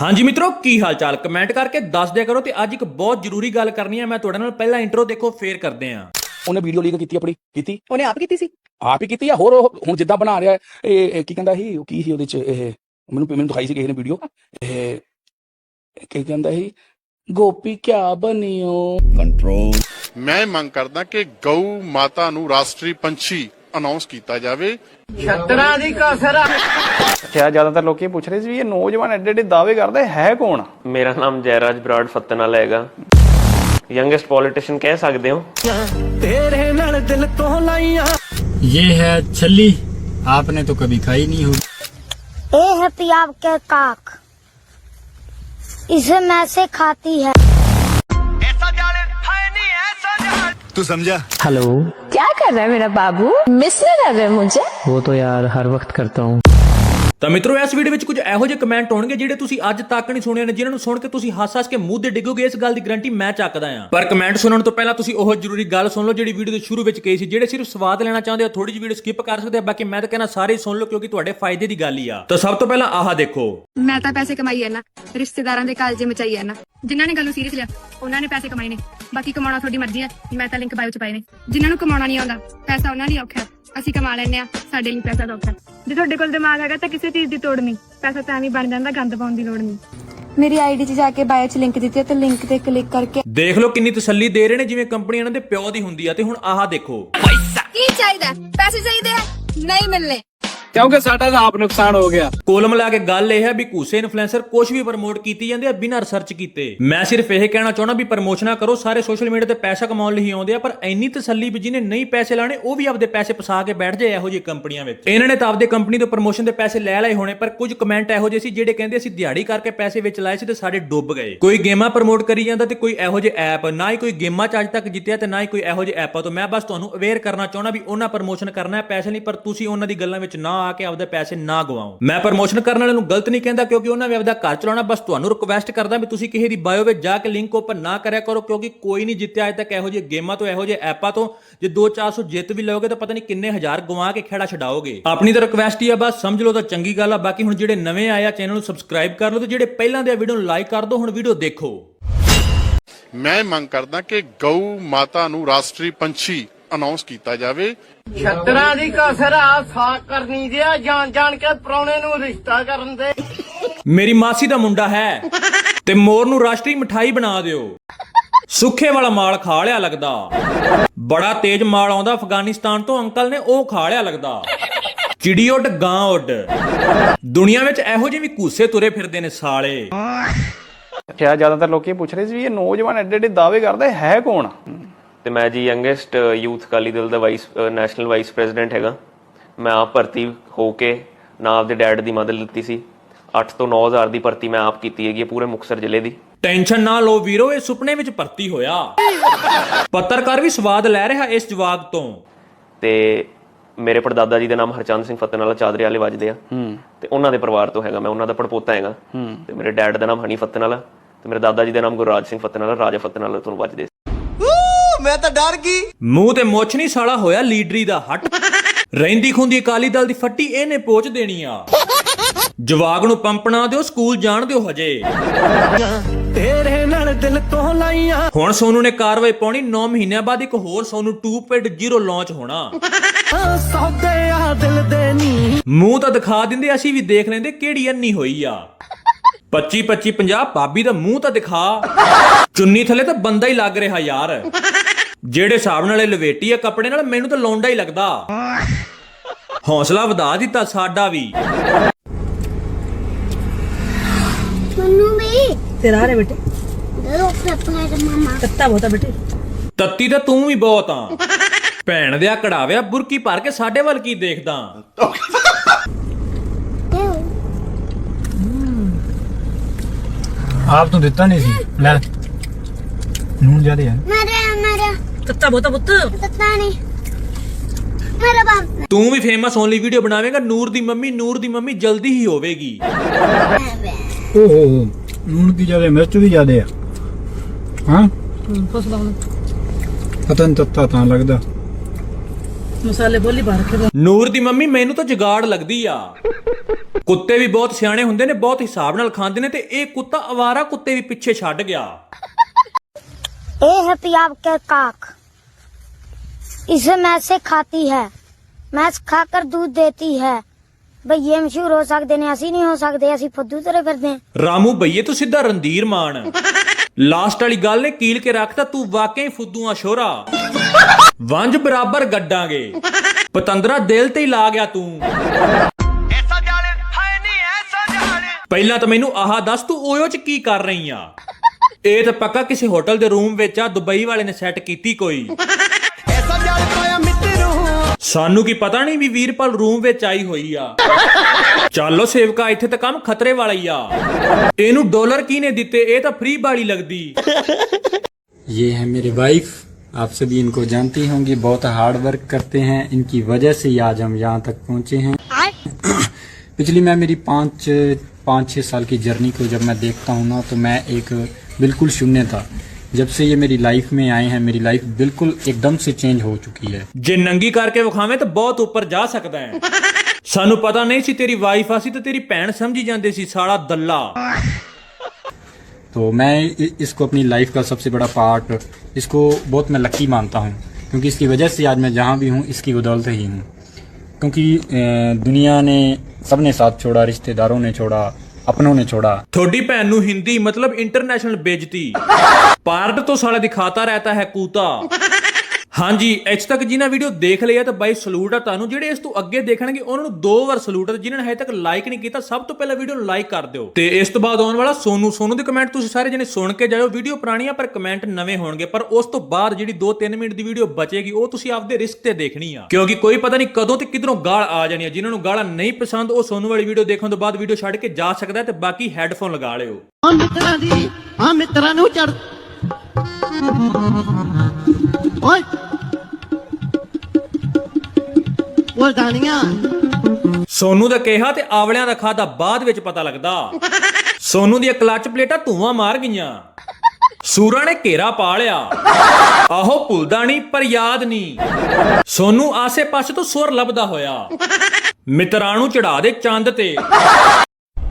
ਹਾਂਜੀ ਮਿੱਤਰੋ ਕੀ ਹਾਲ ਚਾਲ ਕਮੈਂਟ ਕਰਕੇ ਦੱਸ ਦਿਆ ਕਰੋ ਤੇ ਅੱਜ ਇੱਕ ਬਹੁਤ ਜ਼ਰੂਰੀ ਗੱਲ ਕਰਨੀ ਹੈ। ਮੈਂ ਤੁਹਾਡੇ ਨਾਲ ਪਹਿਲਾਂ ਇੰਟਰੋ ਦੇਖੋ ਫੇਰ ਕਰਦੇ ਆਂ ਉਹਨੇ ਵੀਡੀਓ ਲੀਕ ਕੀਤੀ ਆਪਣੀ ਕੀਤੀ? ਉਹਨੇ ਆਪ ਕੀਤੀ ਸੀ। ਆਪ ਹੀ ਕੀਤੀ ਆ? ਹੋਰ ਉਹ ਹੁਣ ਜਿੱਦਾਂ ਬਣਾ ਰਿਹਾ ਇਹ ਕੀ ਕਹਿੰਦਾ ਸੀ? ਉਹ ਕੀ ਸੀ ਉਹਦੇ ਚ? ਇਹ ਮੈਨੂੰ ਮੈਨੂੰ ਦਿਖਾਈ ਸੀ ਕਿਸੇ ਨੇ ਵੀਡੀਓ ਇਹ ਕੀ ਕਹਿੰਦਾ ਸੀ? ਗੋਪੀ ਕਿਆ ਬਣਿਓ? ਮੈਂ ਮੰਗ ਕਰਦਾ ਕਿ ਗਊ ਮਾਤਾ ਨੂੰ ਰਾਸ਼ਟਰੀ ਪੰਛੀ ਅਨਾਉਂਸ ਕੀਤਾ ਜਾਵੇ ਅੱਛਾ ਜ਼ਿਆਦਾਤਰ ਲੋਕੀ ਪੁੱਛ ਰਹੇ ਸੀ ਵੀ ਇਹ ਨੌਜਵਾਨ ਐਡੇ ਐਡੇ ਦਾਅਵੇ ਕਰਦੇ ਹੈ ਕੌਣ ਮੇਰਾ ਨਾਮ ਜੈਰਾਜ ਬਰਾੜ ਫੱਤਨਾਲ ਹੈਗਾ ਯੰਗੈਸਟ ਪੋਲੀਟੀਸ਼ੀਅਨ ਕਹਿ ਸਕਦੇ ਹੋ ये है छली आपने तो कभी खाई नहीं होगी ये है पियाब के काक इसे मैं से खाती है क्या कर रहा है मेरा बाबू मिस नहीं कर रहे मुझे वो तो यार हर वक्त करता हूँ ਤਾਂ ਮਿੱਤਰੋ, ਇਸ ਵੀਡੀਓ ਵਿੱਚ ਕੁਝ ਇਹੋ ਜਿਹੇ ਕਮੈਂਟ ਹੋਣਗੇ ਜਿਹੜੇ ਤੁਸੀਂ ਅੱਜ ਤੱਕ ਨਹੀਂ ਸੁਣੇ ਨੇ, ਜਿਨ੍ਹਾਂ ਨੂੰ ਸੁਣ ਕੇ ਤੁਸੀਂ ਹੱਸ-ਹੱਸ ਕੇ ਮੂੰਹ ਤੇ ਡਿੱਗੋਗੇ, ਇਸ ਗੱਲ ਦੀ ਗਾਰੰਟੀ ਮੈਂ ਚੱਕਦਾ ਆਂ ਪਰ ਕਮੈਂਟ ਸੁਣਨ ਤੋਂ ਪਹਿਲਾਂ ਤੁਸੀਂ ਉਹ ਜ਼ਰੂਰੀ ਗੱਲ ਸੁਣ ਲਓ, ਜਿਹੜੀ ਵੀਡੀਓ ਦੇ ਸ਼ੁਰੂ ਵਿੱਚ ਕਹੀ ਸੀ, ਜਿਹੜੇ ਸਿਰਫ ਸਵਾਦ ਲੈਣਾ ਚਾਹੁੰਦੇ ਹੋ ਥੋੜੀ ਜਿਹੀ ਵੀਡੀਓ ਸਕਿਪ ਕਰ ਸਕਦੇ ਆ, ਬਾਕੀ ਮੈਂ ਤਾਂ ਕਹਿੰਦਾ ਸਾਰੇ ਸੁਣ ਲਓ, ਕਿਉਂਕਿ ਤੁਹਾਡੇ ਫਾਇਦੇ ਦੀ ਗੱਲ ਹੀ ਆ। ਤਾਂ ਸਭ ਤੋਂ ਪਹਿਲਾਂ ਆਹ ਦੇਖੋ। ਮੈਂ ਤਾਂ ਪੈਸੇ ਕਮਾਈ ਨਾ, ਰਿਸ਼ਤੇਦਾਰਾਂ ਦੇ ਕਾਲਜੇ ਮਚਾਈ ਨਾ, ਜਿਨ੍ਹਾਂ ਨੇ ਗੱਲ ਨੂੰ ਸੀਰੀਅਸ ਲਿਆ, ਉਹਨਾਂ ਨੇ ਪੈਸੇ ਕਮਾਏ ਨੇ, ਬਾਕੀ ਕਮਾਉਣਾ ਤੁਹਾਡੀ ਮਰਜ਼ੀ ਹੈ ਮੈਂ ਤਾਂ ਲਿੰਕ ਬਾਇਓ ਚ ਪਾਏ ਨੇ, ਜਿਨ੍ਹਾਂ ਨੂੰ ਕਮਾਉਣਾ ਨਹੀਂ ਆਉਂਦਾ, ਪੈਸਾ ਉਹਨਾਂ ਲਈ ਔਖਾ ਅਸੀਂ ਕਮਾ ਲੈਂਦੇ ਆ ਸਾਡੇ ਲਈ ਪੈਸਾ ਹੈ। ਜੇ ਤੁਹਾਡੇ ਕੋਲ ਦਿਮਾਗ ਹੈਗਾ ਤਾਂ ਕਿਸੇ ਚੀਜ਼ ਦੀ ਤੋੜ ਨਹੀਂ। ਪੈਸਾ ਤਾਂ ਐਵੇਂ ਬਣ ਜਾਂਦਾ ਗੰਦ ਪਾਉਣ ਦੀ ਲੋੜ ਨਹੀਂ। ਮੇਰੀ ਆਈਡੀ 'ਚ ਜਾ ਕੇ ਬਾਇਓ 'ਚ ਲਿੰਕ ਦਿੱਤੀ ਹੈ ਤੇ ਲਿੰਕ ਤੇ ਕਲਿੱਕ ਕਰਕੇ ਦੇਖ ਲਓ ਕਿੰਨੀ ਤਸੱਲੀ ਦੇ ਰਹੇ ਨੇ ਜਿਵੇਂ ਕੰਪਨੀ ਇਹਨਾਂ ਦੇ ਪਿਓ ਦੀ ਹੁੰਦੀ ਆ ਤੇ ਹੁਣ ਆਹ ਦੇਖੋ। ਕੀ ਚਾਹੀਦਾ ਪੈਸੇ ਚਾਹੀਦੇ ਆ? ਨਹੀਂ ਮਿਲਨੇ ਕਿਉਂਕਿ ਸਾਡਾ ਤਾਂ ਆਪ ਨੁਕਸਾਨ ਹੋ ਗਿਆ। ਕੋਲ ਮਿਲਾ ਕੇ ਗੱਲ ਇਹ ਹੈ ਵੀ ਕੂਸੇ ਇਨਫਲੂਐਂਸਰ ਕੁਝ ਵੀ ਪ੍ਰਮੋਟ ਕੀਤੀ ਜਾਂਦੇ ਆ ਬਿਨਾਂ ਰਿਸਰਚ ਕੀਤੇ। ਮੈਂ ਸਿਰਫ ਇਹ ਕਹਿਣਾ ਚਾਹਣਾ ਵੀ ਪ੍ਰਮੋਸ਼ਨਾਂ ਕਰੋ, ਸਾਰੇ ਸੋਸ਼ਲ ਮੀਡੀਆ ਤੇ ਪੈਸਾ ਕਮਾਉਣ ਲਈ ਆਉਂਦੇ ਆ, ਪਰ ਇੰਨੀ ਤਸੱਲੀ ਵੀ ਜਿਹਨੇ ਨਹੀਂ ਪੈਸੇ ਲਾਣੇ ਉਹ ਵੀ ਆਪਦੇ ਪੈਸੇ ਪਸਾ ਕੇ ਬੈਠ ਜਾਏ ਇਹੋ ਜਿਹੀ ਕੰਪਨੀਆਂ ਵਿੱਚ। ਇਹਨਾਂ ਨੇ ਤਾਂ ਆਪਦੇ ਕੰਪਨੀ ਤੋਂ ਪ੍ਰਮੋਸ਼ਨ ਦੇ ਪੈਸੇ ਲੈ ਲਏ ਹੋਣੇ, ਪਰ ਕੁਝ ਕਮੈਂਟ ਇਹੋ ਜਿਹੇ ਸੀ ਜਿਹੜੇ ਕਹਿੰਦੇ ਅਸੀਂ ਦਿਹਾੜੀ ਕਰਕੇ ਪੈਸੇ ਵਿੱਚ ਲਾਏ ਸੀ ਤੇ ਸਾਡੇ ਡੁੱਬ ਗਏ। ਕੋਈ ਗੇਮਾਂ ਪ੍ਰਮੋਟ ਕਰੀ ਜਾਂਦਾ ਤੇ ਕੋਈ ਇਹੋ ਜਿਹੇ ਐਪ ਨਾ ਹੀ ਕੋਈ ਗੇਮਾਂ ਚ ਅੱਜ ਤੱਕ ਜਿੱਤਿਆ ਤੇ ਨਾ ਹੀ ਕੋਈ ਇਹੋ ਜਿਹੇ ਐਪਾਂ ਤੋਂ। ਮੈਂ ਬਸ ਤੁਹਾਨੂੰ ਅਵੇਅਰ ਕਰਨਾ ਚਾਹੁੰਦਾ ਵੀ ਉਹਨਾਂ ਪ੍ਰਮੋਸ਼ਨ ਕਰਨਾ ਹੈ, ਪੈਸੇ ਨਹੀਂ, ਪਰ ਤੁਸੀਂ ਉਹਨਾਂ ਦੀ ਗੱਲਾਂ ਵਿੱਚ ਨਾ ਆ ਕੇ ਆਪਦੇ ਪੈਸੇ ਨਾ ਗਵਾਓ। ਮੈਂ ਪ੍ਰਮੋਸ਼ਨ ਕਰਨ ਵਾਲਿਆਂ ਨੂੰ ਗਲਤ ਨਹੀਂ ਕਹਿੰਦਾ ਕਿਉਂਕਿ ਉਹਨਾਂ ਵੀ ਆਪਦਾ ਘਰ ਚਲਾਉਣਾ, ਬਸ ਤੁਹਾਨੂੰ ਰਿਕਵੈਸਟ ਕਰਦਾ ਵੀ ਤੁਸੀਂ ਕਿਸੇ ਦੀ ਬਾਇਓ ਵਿੱਚ ਜਾ ਕੇ ਲਿੰਕ ਓਪਨ ਨਾ ਕਰਿਆ ਕਰੋ ਕਿਉਂਕਿ ਕੋਈ ਨਹੀਂ ਜਿੱਤਿਆ ਅਜੇ ਤੱਕ ਇਹੋ ਜਿਹੇ ਗੇਮਾਂ ਤੋਂ, ਇਹੋ ਜਿਹੇ ਐਪਾਂ ਤੋਂ। ਜੇ 2-400 ਜਿੱਤ ਵੀ ਲਓਗੇ ਤਾਂ ਪਤਾ ਨਹੀਂ ਕਿੰਨੇ ਹਜ਼ਾਰ ਗਵਾ ਕੇ ਖੇੜਾ ਛਡਾਓਗੇ। ਆਪਣੀ ਤਾਂ ਰਿਕਵੈਸਟ ਹੀ ਆ, ਬਸ ਸਮਝ ਲਓ ਤਾਂ ਚੰਗੀ ਗੱਲ ਆ। ਬਾਕੀ ਹੁਣ ਜਿਹੜੇ ਨਵੇਂ ਆਏ ਆ ਚੈਨਲ ਨੂੰ ਸਬਸਕ੍ਰਾਈਬ ਕਰ ਲਓ ਤੇ ਜਿਹੜੇ ਪਹਿਲਾਂ ਦੇ ਵੀਡੀਓ ਨੂੰ ਲਾਈਕ ਕਰ ਦਿਓ, ਹੁਣ ਵੀਡੀਓ ਦੇਖੋ। ਮੈਂ ਮੰਗ ਕਰਦਾ ਕਿ ਗਊ ਮਾਤਾ ਨੂੰ ਰਾਸ਼ਟਰੀ ਪੰਛੀ ਅਨਾਉਂਸ ਕੀਤਾ ਜਾਵੇ। ਛੱਤਰਾਂ ਦੀ ਕਸਰ ਆ ਸਾਕ ਕਰਨੀ ਦਿਆ ਜਾਣ ਜਾਣ ਕੇ ਪ੍ਰਾਹੁਣੇ ਨੂੰ ਰਿਸ਼ਤਾ ਕਰਨ ਦੇ। ਮੇਰੀ ਮਾਸੀ ਦਾ ਮੁੰਡਾ ਹੈ ਤੇ ਮੋਰ ਨੂੰ ਰਾਸ਼ਟਰੀ ਮਠਾਈ ਬਣਾ ਦਿਓ। ਸੁੱਖੇ ਵਾਲਾ ਮਾਲ ਖਾ ਲਿਆ ਲੱਗਦਾ। ਬੜਾ ਤੇਜ਼ ਮਾਲ ਆਉਂਦਾ ਅਫਗਾਨਿਸਤਾਨ ਤੋਂ ਅੰਕਲ ਨੇ ਉਹ ਖਾ ਲਿਆ ਲੱਗਦਾ। ਚਿੜੀ ਉੱਡ ਗਾਂ ਉੱਡ। ਦੁਨੀਆ ਵਿੱਚ ਇਹੋ ਜਿਹੇ ਵੀ ਕੂਸੇ ਤੁਰੇ ਫਿਰਦੇ ਨੇ ਸਾਲੇ। ਅੱਛਾ ਜ਼ਿਆਦਾਤਰ ਲੋਕੀ ਪੁੱਛ ਰਹੇ ਸੀ ਵੀ ਇਹ ਨੌਜਵਾਨ ਐਡੇ ਐਡੇ ਦਾਅਵੇ ਕਰਦੇ ਹੈ ਕੌਣ? ਤੇ ਮੈਂ ਜੀ ਯੰਗੈਸਟ ਯੂਥ ਅਕਾਲੀ ਦਲ ਦਾ ਵਾਈਸ ਨੈਸ਼ਨਲ ਵਾਈਸ ਪ੍ਰੈਜ਼ੀਡੈਂਟ ਹੈਗਾ। ਮੈਂ ਆਪ ਭਰਤੀ ਹੋ ਕੇ ਨਾ ਆਪਦੇ ਡੈਡ ਦੀ ਮਦਦ ਲਿੱਤੀ ਸੀ। 8 ਤੋਂ 9000 ਦੀ ਭਰਤੀ ਮੈਂ ਆਪ ਕੀਤੀ ਹੈਗੀ ਪੂਰੇ ਮੁਕਤਸਰ ਜ਼ਿਲ੍ਹੇ ਦੀ। ਟੈਨਸ਼ਨ ਨਾ ਲਓ ਵੀਰੋ ਇਹ ਸੁਪਨੇ ਵਿੱਚ ਭਰਤੀ ਹੋਇਆ। ਪੱਤਰਕਾਰ ਵੀ ਸਵਾਦ ਲੈ ਰਿਹਾ ਇਸ ਜਵਾਬ ਤੋਂ। ਤੇ ਮੇਰੇ ਪੜਦਾਦਾ ਜੀ ਦਾ ਨਾਮ ਹਰਚੰਦ ਸਿੰਘ ਫਤਨਾਲਾ ਚਾਦਰੇ ਵਾਲੇ ਵੱਜਦੇ ਆ। ਤੇ ਉਹਨਾਂ ਦੇ ਪਰਿਵਾਰ ਤੋਂ ਹੈਗਾ ਮੈਂ ਉਹਨਾਂ ਦਾ ਪੜਪੋਤਾ ਹੈਗਾ। ਤੇ ਮੇਰੇ ਡੈਡ ਦਾ ਨਾਮ ਹਨੀ ਫਤਨਾਲਾ ਤੇ ਮੇਰੇ ਦਾਦਾ ਜੀ ਦਾ ਨਾਮ ਗੁਰਰਾਜ ਸਿੰਘ ਫਤਨਾਲਾ ਰਾਜਾ ਫਤਨਾਲਾ ਤੋਂ ਵੱਜਦੇ ਸੀ ਮੂੰਹ ਤੇ ਮੁੱਛ ਨਹੀਂ ਸਾਲਾ ਹੋਇਆ ਲੀਡਰੀ ਦਾ ਹੱਟ। ਰਹਿੰਦੀ ਖੁੰਦੀ ਅਕਾਲੀ ਦਲ ਦੀ ਫੱਟੀ ਇਹਨੇ ਪੋਚ ਦੇਣੀ ਆ। ਜਵਾਗ ਨੂੰ ਪੰਪ ਨਾ ਦਿਓ ਸਕੂਲ ਜਾਣ ਦਿਓ ਹਜੇ। ਤੇਰੇ ਨਾਲ ਦਿਲ ਤੋਂ ਲਾਈਆਂ। ਹੁਣ ਸੋਨੂ ਨੇ ਕਾਰਵਾਈ ਪਾਉਣੀ 9 ਮਹੀਨਿਆਂ ਬਾਅਦ ਇੱਕ ਹੋਰ ਸੋਨੂ 2.0 ਲਾਂਚ ਹੋਣਾ। ਸੌਦੇ ਆ ਦਿਲ ਦੇ ਨੀ ਮੂੰਹ ਤਾਂ ਦਿਖਾ ਦਿੰਦੇ ਅਸੀਂ ਵੀ ਦੇਖ ਲੈਂਦੇ ਕਿਹੜੀ ਅੰਨੀ ਹੋਈ ਆ। 25 25 50 ਭਾਬੀ ਦਾ ਮੂੰਹ ਤਾਂ ਦਿਖਾ। ਚੁੰਨੀ ਥੱਲੇ ਤਾਂ ਬੰਦਾ ਹੀ ਲੱਗ ਰਿਹਾ ਯਾਰ। ਜਿਹੜੇ ਹਿਸਾਬ ਨਾਲ ਇਹ ਲਵੇਟੀ ਆ ਕੱਪੜੇ ਨਾਲ ਮੈਨੂੰ ਤਾਂ ਲੌਂਡਾ ਹੀ ਲੱਗਦਾ। ਹੌਸਲਾ ਵਧਾ ਦਿੱਤਾ ਸਾਡਾ ਵੀ। ਮੰਨੂ ਬਈ। ਤੇਰਾ ਰੇ ਬੇਟੇ। ਦੋ ਆਪਣਾ ਤੇ ਮਾਮਾ। ਤੱਤਾ ਬਹੁਤਾ ਬੇਟੇ। ਤੱਤੀ ਤਾਂ ਤੂੰ ਵੀ ਬਹੁਤ ਆ। ਭੈਣ ਦੇ ਆ ਕਢਾਵਿਆ ਬੁਰਕੀ ਭਰ ਕੇ ਸਾਡੇ ਵੱਲ ਕੀ ਦੇਖਦਾ? ਆਪ ਤੂੰ ਦਿੱਤਾ ਨਹੀਂ ਸੀ। ਲੈ। ਨੂਨ ਜ਼ਿਆਦਾ ਯਾਰ ਮੈਂ ਤੱਤਾ ਬੋਤਾ ਪੁੱਤ। ਪਤਾ ਨਹੀਂ। ਮੇਰਾ ਬਾਪ ਤੂੰ ਵੀ ਫੇਮਸ ਹੋਣ ਵੀਡੀਓ ਬਣਾਵੇਂਗਾ ਨੂਰ ਦੀ ਮੰਮੀ ਨੂਰ ਦੀ ਮੰਮੀ ਜਲਦੀ ਹੀ ਹੋਵੇਗੀ। ਓਹੋ ਹੋ ਨੂਣ ਜ਼ਿਆਦਾ ਮਿਰਚ ਵੀ ਜ਼ਿਆਦਾ ਆ। ਹਾਂ? ਫਸਦਾ ਪਤਾ ਨਹੀਂ ਤੱਤਾ ਤਾਂ ਲੱਗਦਾ। ਮਸਾਲੇ ਬੋਲੀ ਬਾਹਰ ਕੇ ਨੂਰ ਦੀ ਮੰਮੀ ਮੈਨੂੰ ਤਾਂ ਜਗਾੜ ਲੱਗਦੀ ਆ। ਕੁੱਤੇ ਵੀ ਬਹੁਤ ਸਿਆਣੇ ਹੁੰਦੇ ਨੇ ਬਹੁਤ ਹਿਸਾਬ ਨਾਲ ਖਾਂਦੇ ਨੇ ਤੇ ਇਹ ਕੁੱਤਾ ਅਵਾਰਾ ਕੁੱਤੇ ਵੀ ਪਿੱਛੇ ਛੱਡ ਗਿਆ। ਇਹ ਹੈ ਪੰਜਾਬ ਕੇ ਕਾਕ। इसे मैसे खाती है मैस खाकर दूध देती है भाई ये मशहूर हो सकते ने ਅਸੀਂ ਨਹੀਂ ਹੋ ਸਕਦੇ ਅਸੀਂ ਫੁੱਦੂ ਤੇਰੇ ਫਿਰਦੇ ਹਾਂ ਰਾਮੂ ਬਈਏ ਤੂੰ ਸਿੱਧਾ ਰੰਦੀਰ ਮਾਨ ਲਾਸਟ ਵਾਲੀ ਗੱਲ ਨੇ ਕੀਲ ਕੇ ਰੱਖਤਾ ਤੂੰ ਵਾਕਈ ਫੁੱਦੂਆਂ ਸ਼ੋਰਾ ਵੰਜ ਬਰਾਬਰ ਗੱਡਾਂਗੇ ਪਤੰਦਰਾ ਦਿਲ ਤੇ ਹੀ ਲਾ ਗਿਆ ਤੂੰ ਪਹਿਲਾਂ ਤਾਂ ਮੈਨੂੰ ਆਹ ਦੱਸ ਤੂੰ ਓਯੋ ਚ ਕੀ ਕਰ ਰਹੀ ਆ ਇਹ ਤਾਂ ਪੱਕਾ ਕਿਸੇ ਹੋਟਲ ਦੇ ਰੂਮ ਵਿੱਚ ਆ ਦੁਬਈ ਵਾਲੇ ਨੇ ਸੈੱਟ ਕੀਤੀ ਕੋਈ ਸਾਨੂੰ ਕੀ ਪਤਾ ਨਹੀਂ ਵੀ ਵੀਰਪਾਲ ਰੂਮ ਵਿੱਚ ਆਈ ਹੋਈ ਆ ਚੱਲੋ ਸੇਵਕਾ ਇੱਥੇ ਤਾਂ ਕੰਮ ਖਤਰੇ ਵਾਲਾ ਹੀ ਆ ਇਹਨੂੰ ਡਾਲਰ ਕਿਹਨੇ ਦਿੱਤੇ ਇਹ ਤਾਂ ਫ੍ਰੀ ਵਾਲੀ ਲੱਗਦੀ ये है मेरी वाइफ आप सभी इनको जानती होंगी बहुत हार्ड वर्क करते हैं इनकी वजह से ही आज हम यहाँ तक पहुँचे हैं पिछली मैं मेरी पाँच पाँच छः साल की जर्नी को जब मैं देखता हूँ ना तो मैं एक बिल्कुल शून्य था जब से ये मेरी लाइफ में आए हैं मेरी लाइफ बिल्कुल एकदम से चेंज हो चुकी है ਜੇ ਨੰਗੀ ਕਰਕੇ ਵਿਖਾਵੇਂ ਤਾਂ ਬਹੁਤ ਉੱਪਰ ਜਾ ਸਕਦਾ ਹੈ ਸਾਨੂੰ ਪਤਾ ਨਹੀਂ ਸੀ ਤੇਰੀ ਵਾਈਫ ਆ ਸੀ ਤੇ ਤੇਰੀ ਭੈਣ ਸਮਝੀ ਜਾਂਦੇ ਸੀ ਸਾਲਾ ਦੱਲਾ तो मैं इ- इसको अपनी लाइफ का सबसे बड़ा पार्ट इसको बहुत मैं लकी मानता हूँ क्योंकि इसकी वजह से आज मैं जहाँ भी हूँ इसकी बदौलत ही हूँ क्योंकि अ, दुनिया ने सबने साथ छोड़ा रिश्तेदारों ने छोड़ा अपनों ने छोड़ा ਤੁਹਾਡੀ ਭੈਣ ਨੂੰ ਹਿੰਦੀ ਮਤਲਬ ਇੰਟਰਨੈਸ਼ਨਲ ਬੇਇੱਜ਼ਤੀ ਪਾਰਟ ਤੋਂ ਸਾਲਾ ਦਿਖਾਤਾ ਰਹਤਾ ਹੈ ਕੂਤਾ ਹਾਂਜੀ, ਇੱਥੇ ਤੱਕ ਜਿਨ੍ਹਾਂ ਵੀਡੀਓ ਦੇਖ ਲਿਆ ਤਾਂ ਬਾਈ ਸਲੂਟ ਆ ਤੁਹਾਨੂੰ। ਜਿਹੜੇ ਇਸ ਤੋਂ ਅੱਗੇ ਦੇਖਣਗੇ, ਉਹਨਾਂ ਨੂੰ ਦੋ ਵਾਰ ਸਲੂਟ ਆ। ਤੇ ਜਿਨ੍ਹਾਂ ਨੇ ਹਜੇ ਤੱਕ ਲਾਈਕ ਨਹੀਂ ਕੀਤਾ, ਸਭ ਤੋਂ ਪਹਿਲਾਂ ਵੀਡੀਓ ਨੂੰ ਲਾਈਕ ਕਰ ਦਿਓ। ਤੇ ਇਸ ਤੋਂ ਬਾਅਦ ਆਉਣ ਵਾਲਾ ਸੋਨੂ। ਸੋਨੂ ਦੇ ਕਮੈਂਟ ਤੁਸੀਂ ਸਾਰੇ ਜਣੇ ਸੁਣ ਕੇ ਜਾਇਓ। ਵੀਡੀਓ ਪੁਰਾਣੀਆਂ, ਪਰ ਕਮੈਂਟ ਨਵੇਂ ਹੋਣਗੇ। ਪਰ ਉਸ ਤੋਂ ਬਾਅਦ ਜਿਹੜੀ 2-3 ਮਿੰਟ ਦੀ ਵੀਡੀਓ ਬਚੇਗੀ, ਉਹ ਤੁਸੀਂ ਆਪਦੇ ਰਿਸਕ ਤੇ ਦੇਖਣੀ ਆ। ਕਿਉਂਕਿ ਕੋਈ ਪਤਾ ਨਹੀਂ ਕਦੋਂ ਤੇ ਕਿਧਰੋਂ ਗਾਲ ਆ ਜਾਣੀ ਆ। ਜਿਨ੍ਹਾਂ ਨੂੰ ਗਾਲਾਂ ਨਹੀਂ ਪਸੰਦ, ਉਹ ਸੋਨੂ ਵਾਲੀ ਵੀਡੀਓ ਦੇਖਣ ਤੋਂ ਬਾਅਦ ਵੀਡੀਓ ਛੱਡ ਕੇ ਜਾ ਸਕਦਾ ਤੇ ਬਾਕੀ ਹੈੱਡਫੋਨ ਲਗਾ ਲਿਓ। ਆ ਮਿੱਤਰਾਂ ਦੀ ਆ ਮਿੱਤਰਾਂ ਨੂੰ ਚੜ ਓਏ। ਓਏ ਦਾਨੀਆਂ ਸੋਨੂ ਦਾ ਕਿਹਾ ਤੇ ਆਵਲਿਆਂ ਦਾ ਖਾਦਾ ਬਾਅਦ ਵਿੱਚ ਪਤਾ ਲੱਗਦਾ। ਸੋਨੂ ਦੀਆਂ ਕਲੱਚ ਪਲੇਟਾਂ ਧੂਆਂ ਮਾਰ ਗਈਆਂ। ਸੂਰਾਂ ਨੇ ਘੇਰਾ ਪਾ ਲਿਆ। ਆਹੋ ਭੁੱਲਦਾ ਨਹੀਂ ਪਰ ਯਾਦ ਨਹੀਂ ਸੋਨੂ ਆਸੇ-ਪਾਸੇ ਤੋਂ ਸੁਰ ਲੱਭਦਾ ਹੋਇਆ। ਮਿੱਤਰਾਂ ਨੂੰ ਚੜਾ ਦੇ ਚੰਦ ਤੇ।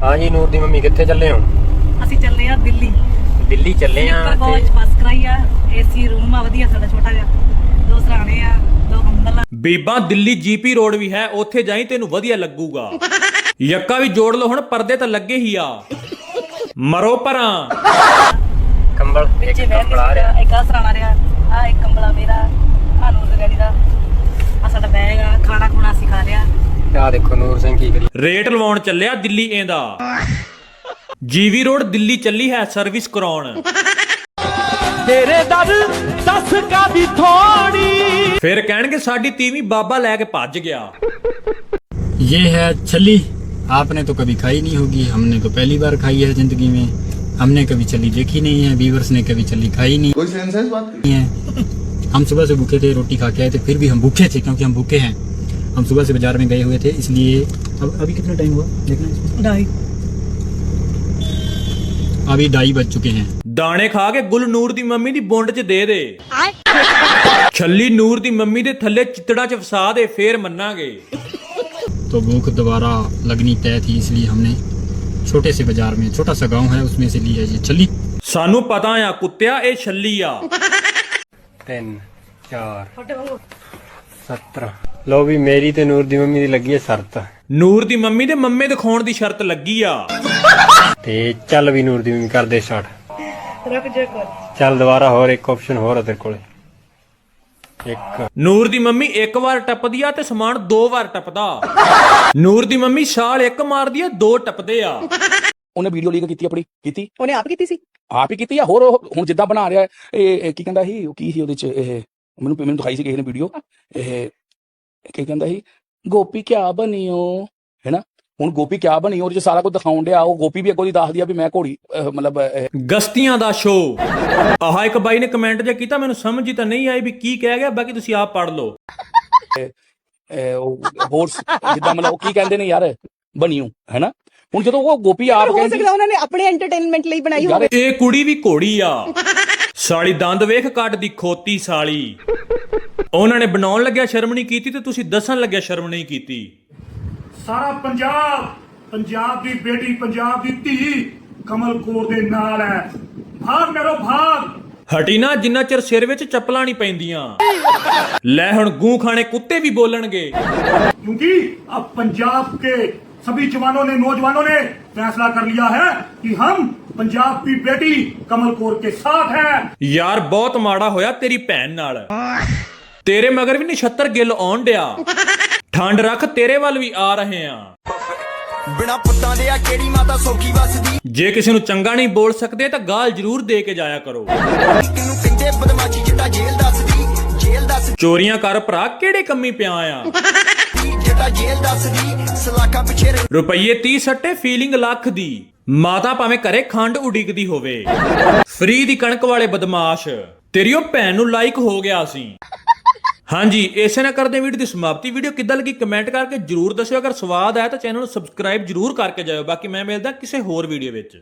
ਹਾਂਜੀ ਨੂਰ ਦੀ ਮੰਮੀ ਕਿੱਥੇ ਚੱਲੇ ਹੋ? ਅਸੀਂ ਚੱਲੇ ਆ ਦਿੱਲੀ। ਦਿੱਲੀ ਚੱਲੇ ਆ ਬਹੁਤ ਬੱਸ ਕਰਾਈ ਆ ਏਸੀ ਰੂਮ ਆ ਵਧੀਆ ਸਾਡਾ ਛੋਟਾ ਜਿਹਾ। ਦੋ ਸਰਾਣੇ ਆ ਦੋ ਕੰਬਲ ਆ। ਬੀਬਾ ਦਿੱਲੀ ਜੀਪੀ ਰੋਡ ਵੀ ਹੈ ਉੱਥੇ ਜਾਈ ਤੈਨੂੰ ਵਧੀਆ ਲੱਗੂਗਾ। ਯੱਕਾ ਵੀ ਜੋੜ ਲਓ ਹੁਣ ਪਰਦੇ ਤਾਂ ਲੱਗੇ ਹੀ ਆ। ਮਰੋ ਪਰਾਂ। ਕੰਬਲ ਪਿੱਛੇ ਕੰਬਲ ਆ ਰਿਹਾ। ਇੱਕ ਆ ਸਰਾਣਾ ਰਿਹਾ ਆ ਇੱਕ ਕੰਬਲਾ ਮੇਰਾ ਆ ਨੂਰ ਦੇ ਡੈਡੀ ਦਾ। ਆ ਸਾਡਾ ਬੈਗ ਆ ਖਾਣਾ ਖੁਣਾ ਅਸੀਂ ਖਾ ਲਿਆ। ਆ ਦੇਖੋ ਨੂਰ ਸਿੰਘ ਕੀ ਕਰੀ। ਰੇਟ ਲਵਾਉਣ ਚੱਲਿਆ ਦਿੱਲੀ ਇਹਦਾ ਜੀਵੀ ਰੋਡ ਦਿੱਲੀ ਚੱਲੀ ਹੈ ਸਰਵਿਸ ਕਰਾਉਣ। ਤੇਰੇ ਦਰ ਦੱਸ ਕਾਦੀ ਥੋੜੀ ਫਿਰ ਕਹਿਣਗੇ ਸਾਡੀ ਤੀਵੀਂ ਬਾਬਾ ਲੈ ਕੇ ਭੱਜ ਗਿਆ ये है छली आपने तो कभी खाई नहीं होगी हमने तो पहली बार खाई है जिंदगी में हमने कभी छली देखी नहीं है बीवर्स ने कभी छली खाई नहीं ਕੋਈ ਸੈਂਸ ਹੈ ਇਸ ਬਾਤ नहीं है हम सुबह से भूखे थे रोटी खा के आए थे फिर भी हम भूखे थे क्योंकि हम भूखे हैं हम सुबह से बाजार में गए हुए थे इसलिए अब अभी कितना टाइम हुआ देखना इसमें ਢਾਈ अभी ढाई बज चुके हैं ਦਾਣੇ ਖਾ ਕੇ ਗੁਲ ਨੂਰ ਦੀ ਮੰਮੀ ਦੀ ਬੁੰਡ 'ਚ ਦੇ ਦੇ ਛੱਲੀ ਨੂਰ ਦੀ ਮੰਮੀ ਦੇ ਥੱਲੇ ਚਿੱਤੜਾ 'ਚ ਫਸਾ ਦੇ ਫੇਰ ਮੰਨਾਂਗੇ तो भूख दोबारा लगनी तय थी इसलिए हमने छोटे से बाजार में छोटा सा गांव है उसमें से ली है ये छली ਸਾਨੂੰ ਪਤਾ ਆ ਕੁੱਤਿਆ ਇਹ ਛੱਲੀ ਆ 3 4 17 ਲੋ ਵੀ ਮੇਰੀ ਤੇ ਨੂਰ ਦੀ ਮੰਮੀ ਦੀ ਲੱਗੀ ਹੈ ਸ਼ਰਤ ਨੂਰ ਦੀ ਮੰਮੀ ਦੇ ਮੰਮੇ ਦਿਖਾਉਣ ਦੀ ਸ਼ਰਤ ਲੱਗੀ ਆ ਤੇ ਚੱਲ ਵੀ ਨੂਰ ਦੀ ਮੰਮੀ ਕਰ ਦੇ ਸਟਾਰਟ ਰੁਕ ਜਾ ਕਰ। ਚੱਲ ਦੁਬਾਰਾ ਹੋਰ ਇੱਕ ਆਪਸ਼ਨ ਹੋਰ ਆ ਤੇਰੇ ਕੋਲੇ। ਇੱਕ। ਨੂਰ ਦੀ ਮੰਮੀ ਇੱਕ ਵਾਰ ਟੱਪਦੀ ਆ ਤੇ ਸਮਾਨ ਦੋ ਵਾਰ ਟੱਪਦਾ। ਨੂਰ ਦੀ ਮੰਮੀ ਛਾਲ ਇੱਕ ਮਾਰਦੀ ਆ ਦੋ ਟੱਪਦੇ ਆ। ਉਹਨੇ ਵੀਡੀਓ ਲੀਕ ਕੀਤੀ ਆਪਣੀ ਕੀਤੀ? ਉਹਨੇ ਆਪ ਕੀਤੀ ਸੀ। ਆਪ ਹੀ ਕੀਤੀ ਆ? ਹੋਰ ਉਹ ਹੁਣ ਜਿੱਦਾਂ ਬਣਾ ਰਿਹਾ ਹੈ, ਇਹ ਇਹ ਕੀ ਕਹਿੰਦਾ ਸੀ? ਉਹ ਕੀ ਸੀ ਉਹਦੇ ਚ? ਇਹ ਮੈਨੂੰ ਮੈਨੂੰ ਦਿਖਾਈ ਸੀ ਕਿਸੇ ਨੇ ਵੀਡੀਓ। ਇਹ ਕੀ ਕਹਿੰਦਾ ਸੀ? ਗੋਪੀ ਕਿਆ ਬਣੀਓ? ਹੈਨਾ? ਹੁਣ ਗੋਪੀ ਕਿਆ ਬਣੀ? ਉਹਦੇ ਚ ਸਾਰਾ ਕੁਝ ਦਿਖਾਉਣ ਡਿਆ ਉਹ ਗੋਪੀ ਵੀ ਅੱਗੋਂ ਦੀ ਦੱਸਦੀ ਆ ਵੀ ਮੈਂ ਘੋੜੀ ਅਹ, ਮਤਲਬ ਅਹ, ਗਸਤੀਆਂ ਦਾ ਸ਼ੋਅ ਆਹ ਇੱਕ ਬਾਈ ਨੇ ਕਮੈਂਟ ਜਿਹਾ ਕੀਤਾ ਮੈਨੂੰ ਸਮਝ ਹੀ ਤਾਂ ਨਹੀਂ ਆਈ ਵੀ ਕੀ ਕਹਿ ਗਿਆ ਬਾਕੀ ਤੁਸੀਂ ਆਪ ਪੜ੍ਹ ਲਓ। ਅਹ, ਉਹ ਹੋਰ ਸ- ਜਿੱਦਾਂ ਮਤਲਬ ਉਹ ਕੀ ਕਹਿੰਦੇ ਨੇ ਯਾਰ ਬਣੀਓ ਹੈਨਾ? ਹੁਣ ਜਦੋਂ ਉਹ ਗੋਪੀ ਆਪ ਕਹਿੰਦੀ ਉਹਨਾਂ ਨੇ ਆਪਣੇ ਐਂਟਰਟੇਨਮੈਂਟ ਲਈ ਬਣਾਈ ਯਾਰ ਇਹ ਕੁੜੀ ਵੀ ਘੋੜੀ ਆ। ਸਾਲੀ ਦੰਦ ਵੇਖ ਕੱਟ ਦੀ ਖੋਤੀ ਸਾਲੀ। ਉਹਨਾਂ ਨੇ ਬਣਾਉਣ ਲੱਗਿਆ ਸ਼ਰਮ ਨਹੀਂ ਕੀਤੀ ਤੇ ਤੁਸੀਂ ਦੱਸਣ ਲੱਗਿਆ ਸ਼ਰਮ ਨਹੀਂ ਕੀਤੀ। ਸਾਰਾ ਪੰਜਾਬ ਪੰਜਾਬ ਦੀ ਬੇਟੀ ਪੰਜਾਬ ਦੀ ਧੀ ਕਮਲ ਕੌਰ ਦੇ ਨਾਲ ਹੈ ਭਾਗ ਕਰੋ ਭਾਗ ਹਟੀ ਨਾ ਜਿੰਨਾ ਚਿਰ ਸਿਰ ਵਿੱਚ ਚੱਪਲਾਂ ਨਹੀਂ ਪੈਂਦੀਆਂ ਲੈ ਹੁਣ ਗੂੰ ਖਾਣੇ ਕੁੱਤੇ ਵੀ ਬੋਲਣਗੇ क्योंकि अब पंजाब के सभी जवानों ने नौजवानों ने फैसला कर लिया है कि हम पंजाब की बेटी कमल कौर के साथ हैं ਯਾਰ ਬਹੁਤ ਮਾੜਾ ਹੋਇਆ ਤੇਰੀ ਭੈਣ ਨਾਲ ਤੇਰੇ ਮਗਰ ਵੀ ਨਛੱਤਰ ਗਿੱਲ ਆਉਣ ਡਿਆ ਠੰਡ ਰੱਖ ਤੇਰੇ ਵੱਲ ਵੀ ਆ ਰਹੇ ਆ ਬਿਨਾ ਪੁੱਤਾਂ ਦੇ ਆ ਕਿਹੜੀ ਮਾਤਾ ਸੌਖੀ ਵਸਦੀ? ਜੇ ਕਿਸੇ ਨੂੰ ਚੰਗਾ ਨਹੀਂ ਬੋਲ ਸਕਦੇ ਤਾਂ ਗਾਲ ਜ਼ਰੂਰ ਦੇ ਕੇ ਜਾਇਆ ਕਰੋ। ਕਿਨੂੰ ਕਹਿੰਦੇ ਬਦਮਾਸ਼ੀ ਜਿੱਟਾ ਜੇਲ੍ਹ ਦੱਸਦੀ ਜੇਲ੍ਹ ਦੱਸਦੀ। ਚੋਰੀਆਂ ਕਰ ਭਰਾ ਕਿਹੜੇ ਕੰਮੀ ਪਿਆ ਆ? ਜਿੱਟਾ ਜੇਲ੍ਹ ਦੱਸਦੀ ਸਲਾਖਾਂ ਪਿੱਛੇ ਰੁਪਈਏ 30 ਸੱਟੇ ਫੀਲਿੰਗ ਲੱਖ ਦੀ। ਮਾਤਾ ਭਾਵੇਂ ਘਰੇ ਖੰਡ ਉਡੀਕਦੀ ਹੋਵੇ। ਫਰੀ ਦੀ ਕਣਕ ਵਾਲੇ ਬਦਮਾਸ਼। ਤੇਰੀ ਉਹ ਭੈਣ ਨੂੰ ਲਾਈਕ ਹੋ ਗਿਆ ਸੀ। ਹਾਂਜੀ, ਇਸੇ ਨਾਲ ਕਰਦੇ ਵੀਡੀਓ ਦੀ ਸਮਾਪਤੀ। ਵੀਡੀਓ ਕਿੱਦਾਂ ਲੱਗੀ ਕਮੈਂਟ ਕਰਕੇ ਜਰੂਰ ਦੱਸਿਓ। ਅਗਰ ਸਵਾਦ ਆਇਆ ਤਾਂ ਚੈਨਲ ਨੂੰ ਸਬਸਕ੍ਰਾਈਬ ਜਰੂਰ ਕਰਕੇ ਜਾਇਓ। ਬਾਕੀ ਮੈਂ ਮਿਲਦਾ ਕਿਸੇ ਹੋਰ ਵੀਡੀਓ ਵਿੱਚ।